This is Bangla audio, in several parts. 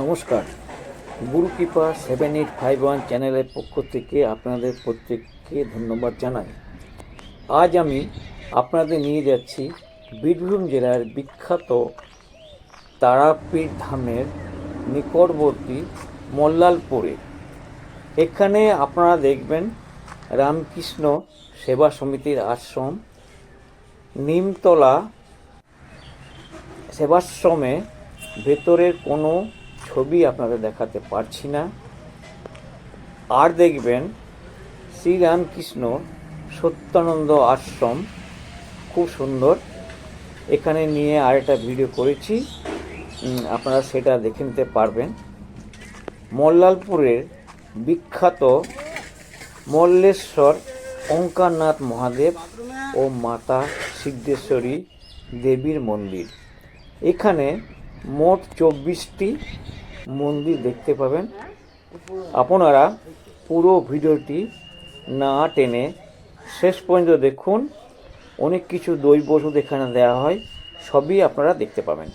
নমস্কার। গুরু কৃপা সেভেন এইট ফাইভ ওয়ান চ্যানেলের পক্ষ থেকে আপনাদের প্রত্যেককে ধন্যবাদ জানাই। আজ আমি আপনাদের নিয়ে যাচ্ছি বীরভূম জেলার বিখ্যাত তারাপীঠ ধামের নিকটবর্তী মল্লালপুরে। এখানে আপনারা দেখবেন রামকৃষ্ণ সেবা সমিতির আশ্রম, নিমতলা সেবাশ্রমে ভেতরের কোনো ছবি আপনাদের দেখাতে পারছি না। আর দেখবেন শ্রীরামকৃষ্ণ সত্যানন্দ আশ্রম, খুব সুন্দর। এখানে নিয়ে আর একটা ভিডিও করেছি। আপনারা সেটা দেখে নিতে পারবেন। মল্লালপুরের বিখ্যাত মল্লেশ্বর ওঙ্কারনাথ মহাদেব ও মাতা সিদ্ধেশ্বরী দেবীর মন্দির। এখানে মোট চব্বিশটি মন্দির দেখতে পাবেন। আপনারা পুরো ভিডিওটি না টেনে শেষ পর্যন্ত দেখুন। অনেক কিছু দৈব ওষুধ এখানে দেওয়া হয় সবই আপনারা দেখতে পাবেন।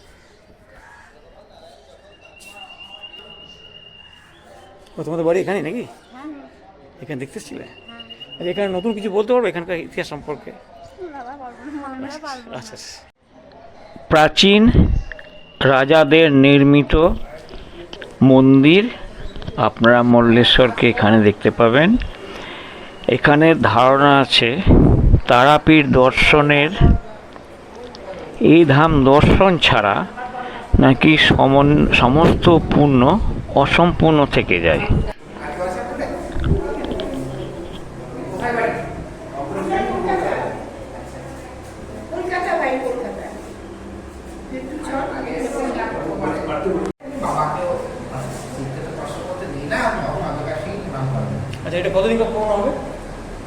ও তোমাদের বাড়ি এখানে নাকি? এখানে দেখতে এসছিলে? আচ্ছা, এখানে নতুন কিছু বলতে পারব এখানকার ইতিহাস সম্পর্কে? পারব। আচ্ছা। প্রাচীন রাজাদের নির্মিত মন্দির, আপনারা মল্লেশ্বরকে এখানে দেখতে পাবেন। এখানে ধারণা আছে, তারাপীঠ দর্শনের, এই ধাম দর্শন ছাড়া নাকি সমন, সমস্ত পূর্ণ অসম্পূর্ণ থেকে যায় কলকাতা ভাই কলকাতা একটু চল বাবাকেও চিনতে তো কষ্ট করতে দিই না তখন আমাদের কাছেই নাম পাবে আচ্ছা এটা কতদিন পুরনো হবে?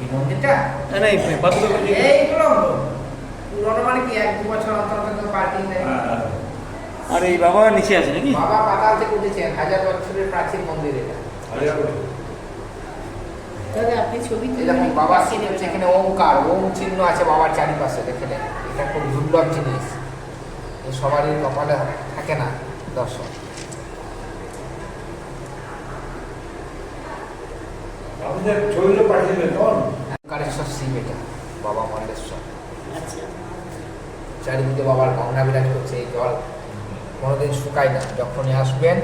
এই মন্দিরটা? না না এই এইগুলো পুরোনো মানে কি এক দু বছর অন্তর অন্তর পার্টি দেয় আর এই বাবা নিচে আছে নাকি? বাবা পাতাল থেকে উঠেছেন হাজার বছরের প্রাচীন মন্দির এটা। দাদা আপনি ছবি বাবা এখানে ওমকার ওম চিহ্ন আছে বাবার চারিপাশে দেখে নেন এটা খুব দুর্লভ জিনিস। সবারই কপালে থাকে না দর্শন। আমাদের ছবিটা পাঠিয়েছিলেন তখন। ওমকারেশ্বর শিব এটা বাবা মল্লেশ্বর। আচ্ছা। চারিদিকে বাবার গঙ্গা বিরাজ করছে এই জল কোনোদিন শুকায় না। যখনই আসবেন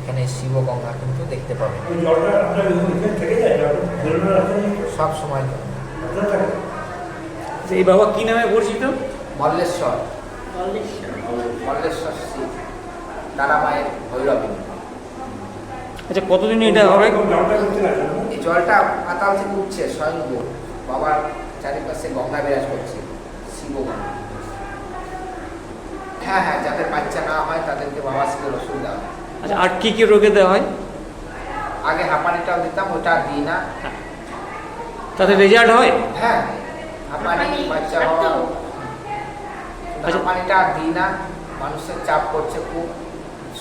এখানে শিব গঙ্গা কিন্তু দেখতে পাবেন। সব সময় এই বাবা কি নামে পরিচিত? মল্লেশ্বর। মল্লেশ্বর। শিব তারা মায়ের ভৈরবী। আচ্ছা কতদিন এটা হবে? জলটা পাতাল থেকে উঠছে স্বয়ংভূ বাবার চারিপাশে গঙ্গা বিরাজ করছে। শিব হ্যাঁ হ্যাঁ যাদের বাচ্চা না হয় তাদেরকে বাবা শিবের ওষুধ দেওয়া হয়। আচ্ছা আর কি কি রোগে দেওয়া হয়? আগে হাঁপানিটাও দিতাম ওটা দিই না। তাতে রেজাল্ট হয়? হ্যাঁ হাঁপানি বাচ্চা আর হওয়া। আচ্ছা। হাঁপানিটা দিই না। মানুষের চাপ করছে খুব।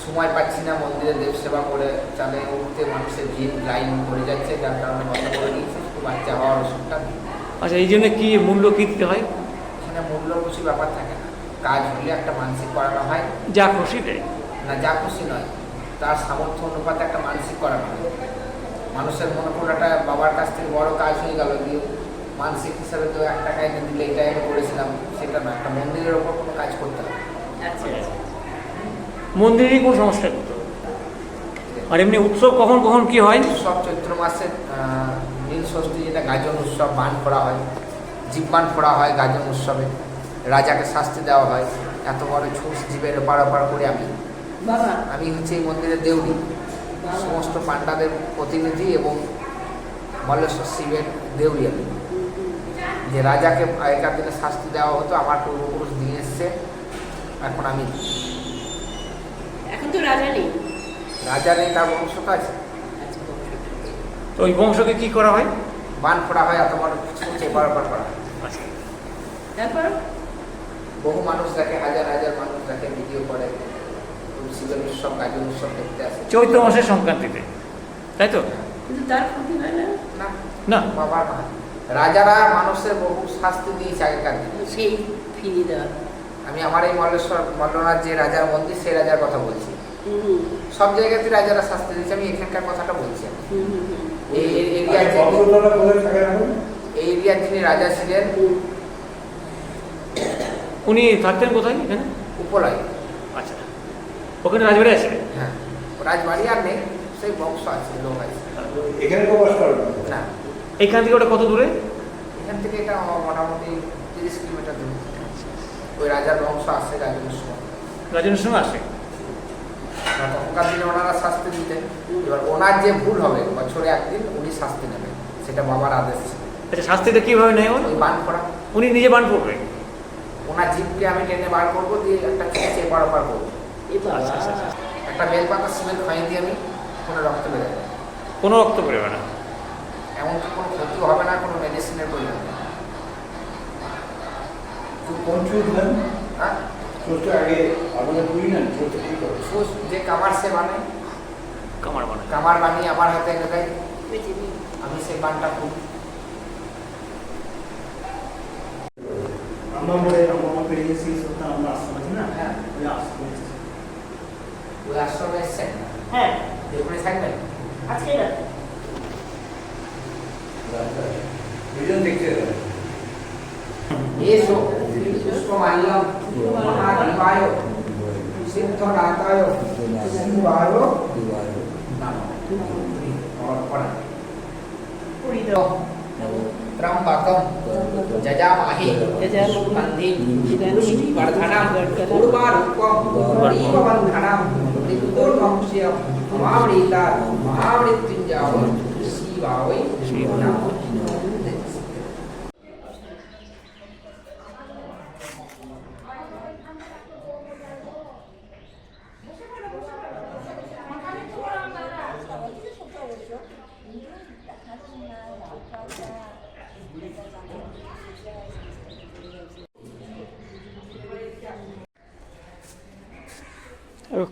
সময় পাচ্ছি না মন্দিরে দেব সেবা করে চালে উঠতে মানুষের ভিড় লাইন পড়ে যাচ্ছে যার কারণে বন্ধ করে দিয়েছে বাচ্চা হওয়ার ওষুধটা আচ্ছা এই জন্য কি মূল্য কি দিতে হয়? এখানে মূল্য কিছু ব্যাপার থাকে না। কাজ হলে একটা মানসিক করানো হয়। যা খুশি দেয়। না যা খুশি নয় তার সামর্থ্য অনুপাতে একটা মানসিক করানো হয়। মানুষের মনে করো একটা বাবার কাছ থেকে বড় কাজ হয়ে গেল দিয়ে মানসিক হিসাবে তো এক টাকা এনে দিলে এটাই আমি করেছিলাম সেটা না একটা মন্দিরের ওপর কোনো কাজ করতে হবে আচ্ছা আচ্ছা। মন্দিরেই কোন সমস্যা করতে হবে। আর এমনি উৎসব কখন কখন কি হয়? সব চৈত্র মাসে নীল ষষ্ঠী যেটা গাজন উৎসব বান করা হয় জীববান করা হয় গাজন উৎসবে। রাজাকে শাস্তি দেওয়া হয়। এত বড় ছুঁচ জীবের ওপার ওপার করে আমি আমি হচ্ছে এই মন্দিরের দেউড়ি। সমস্ত পাণ্ডাদের প্রতিনিধি এবং মল্লেশ্বর শিবের দেউড়ি আমি। যে রাজাকে আগেকার দিনে শাস্তি দেওয়া হতো আমার পূর্বপুরুষ দিয়ে এসছে এখন আমি। এখন তো রাজা নেই। রাজা নেই তার বংশ তো আছে। আচ্ছা তো ওই বংশকে কি করা হয়? বান ফোড়া হয় বড় ছুঁচ এবার করা হয়। তারপর? বহু মানুষ দেখে হাজার হাজার মানুষ দেখে ভিডিও করে। শিবের উৎসব গাজন উৎসব দেখতে আসে। চৈত্র মাসের সংক্রান্তিতে তাই তো? কিন্তু তার ক্ষতি হয় না। না না? বাবার মা রাজারা মানুষের বহু শাস্তি দিয়েছে আগেকার দিনে সেই ফিরিয়ে দেওয়া। আমি আমার এই মল্লেশ্বর মল্লনাথ যে রাজার মন্দির সেই রাজার কথা বলছি। সব জায়গাতে রাজারা শাস্তি দিয়েছে আমি এখানকার কথাটা বলছি। এই এই এরিয়ার? এই এরিয়ার যিনি রাজা ছিলেন উনি থাকতেন কোথায় এখানে? উপলয়। আচ্ছা। ওখানে রাজবাড়ি আছে? হ্যাঁ। রাজবাড়ি আর নেই সেই বংশ আছে লোক আছে। এখানে কেউ বাস করেন? না? না এখান থেকে ওটা কত দূরে? এখান থেকে এটা মোটামুটি তিরিশ কিলোমিটার দূর। ওই রাজার বংশ আছে রাজের সময় রাজনের সঙ্গে আসে? তখনকার দিনে ওনারা শাস্তি দিতেন। এবার ওনার যে ভুল হবে বছরে একদিন উনি শাস্তি নেবেন সেটা বাবার আদেশ আচ্ছা শাস্তিটা কীভাবে নেয় ওই বান করা উনি নিজে বান করবে ওনার জিপকে আমি টেনে বার করব দিয়ে একটা খেঁচে এপার ওপার করব। আচ্ছা, আচ্ছা, আচ্ছা। একটা বেলপাতা সিমেন্ট খাইয়ে দিয়ে আমি কোনো রক্ত বেরোবে কোনো রক্ত বেরোবে না। এমনকি কোনো ক্ষতি হবে না কোনো মেডিসিনের প্রয়োজন কোন চুল দেন? হ্যাঁ চুলটা আগে আপনাদের পুরি নেন, চুলটা কি করে? সুস যে কামার সে বানে কামার বানায় কামার বানিয়ে আমার হাতে এনে দেয় বেঁচে নেই। আমি সেই বানটা খুলি আমরা বলে আমরা পেরিয়ে এসেছি, সত্যি আমরা আসতে পারছি না? হ্যাঁ ওই আসতে পারছি। ওই আশ্রমে এসছেন হ্যাঁ এখানে থাকবেন আজকে রাতে। দুজন দেখতে যাবেন। এসো Kusumaya, Mahadivayo, Siddhanatayo, Siddhivayo, Namo. Ram Bakam, Jajamahi, Mandhi, Vardhanam, Urvarupam, Urvavandhanam, Nitturmam Siyam, Mahamrita, Mahamrityunjava, Sivavai, Namo.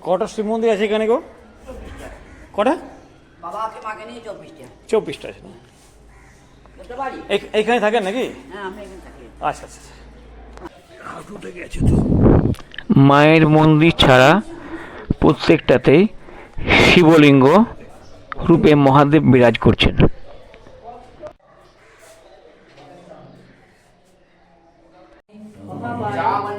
কটা শিব মন্দির আছে এখানে গো? কটা? চব্বিশটা। আছে না? বুঝতে পারি এই- এইখানে থাকেন নাকি? হ্যাঁ আমি এখানে থাকি। আচ্ছা আচ্ছা। মায়ের মন্দির ছাড়া প্রত্যেকটাতেই শিবলিঙ্গ রূপে মহাদেব বিরাজ করছেন।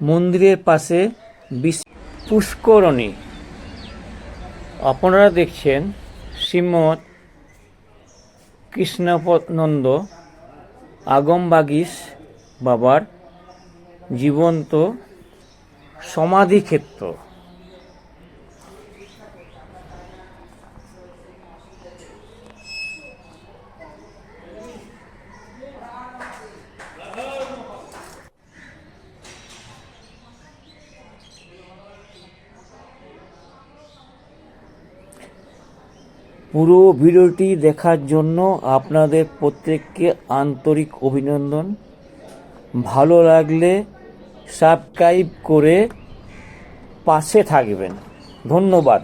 মন্দিরের পাশে পুষ্করণী। আপনারা দেখছেন শ্রীমৎ কৃষ্ণপনন্দ আগমবাগিস বাবার জীবন্ত সমাধিক্ষেত্র। পুরো ভিডিওটি দেখার জন্য আপনাদের প্রত্যেককে আন্তরিক অভিনন্দন। ভালো লাগলে সাবস্ক্রাইব করে পাশে থাকবেন। ধন্যবাদ।